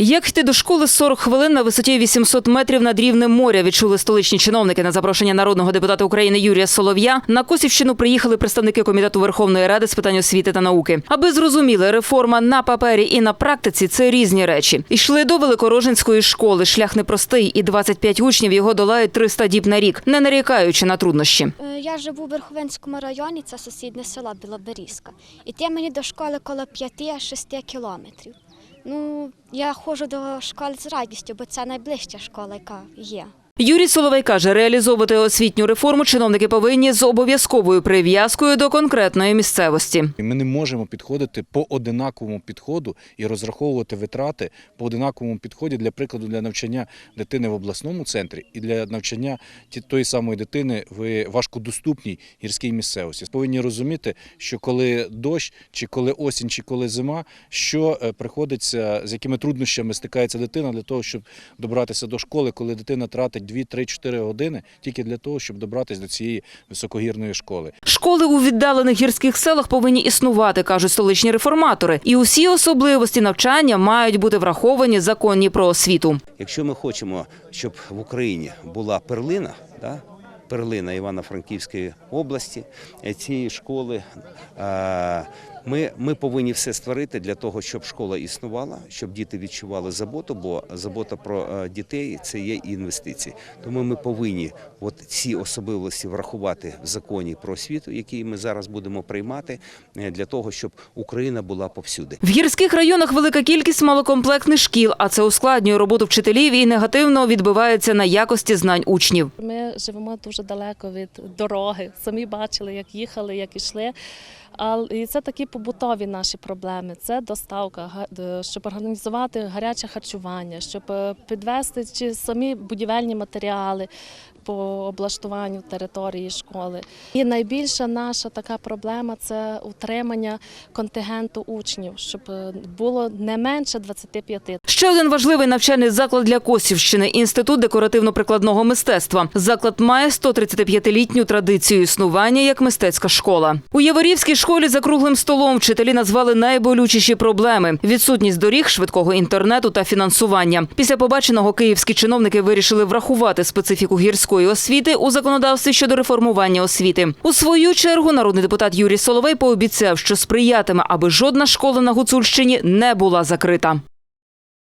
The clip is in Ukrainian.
Як йти до школи 40 хвилин на висоті 800 метрів над рівнем моря, відчули столичні чиновники на запрошення народного депутата України Юрія Солов'я. На Косівщину приїхали представники комітету Верховної Ради з питань освіти та науки. Аби зрозуміли, реформа на папері і на практиці це різні речі. Йшли до Великорожинської школи. Шлях непростий, і 25 учнів його долають 300 діб на рік, не нарікаючи на труднощі. Е, Я живу в Верховинському районі, це сусіднє село Білоберізька. Іти мені до школи коло 5-6 кілометрів. Ну, я ходжу до школи з радістю, бо це найближча школа, яка є. Юрій Соловей каже, реалізовувати освітню реформу чиновники повинні з обов'язковою прив'язкою до конкретної місцевості. Ми не можемо підходити по одинаковому підходу і розраховувати витрати по одинаковому підході для прикладу для навчання дитини в обласному центрі і для навчання тої самої дитини в важкодоступній гірській місцевості. Повинні розуміти, що коли дощ, чи коли осінь, чи коли зима, що е, приходиться, з якими труднощами стикається дитина для того, щоб добратися до школи, коли дитина тратить 2-3-4 години тільки для того, щоб добратися до цієї високогірної школи. Школи у віддалених гірських селах повинні існувати, кажуть столичні реформатори. І усі особливості навчання мають бути враховані в законі про освіту. Якщо ми хочемо, щоб в Україні була перлина, да, перлина Івано-Франківської області, е, цієї школи, е, ми, ми повинні все створити для того, щоб школа існувала, щоб діти відчували заботу, бо забота про е, дітей це є інвестиції. Тому ми повинні от ці особливості врахувати в законі про освіту, який ми зараз будемо приймати, е, для того, щоб Україна була повсюди. В гірських районах велика кількість малокомплектних шкіл, а це ускладнює роботу вчителів і негативно відбивається на якості знань учнів. Ми живемо дуже далеко від дороги. Самі бачили, як їхали, як йшли. Але і це такі побутові наші проблеми. Це доставка, щоб організувати гаряче харчування, щоб е, підвести чи самі будівельні матеріали по облаштуванню території школи. І найбільша наша така проблема це утримання контингенту учнів, щоб е, було не менше 25. Ще один важливий навчальний заклад для Косівщини – інститут декоративно-прикладного мистецтва. Заклад має 135-літню традицію існування як мистецька школа. У Яворівській школі за круглим столом вчителі назвали найболючіші проблеми: відсутність доріг, швидкого інтернету та фінансування. Після побаченого київські чиновники вирішили врахувати специфіку гірської освіти у законодавстві щодо реформування освіти. У свою чергу народний депутат Юрій Соловей пообіцяв, що сприятиме, аби жодна школа на Гуцульщині не була закрита.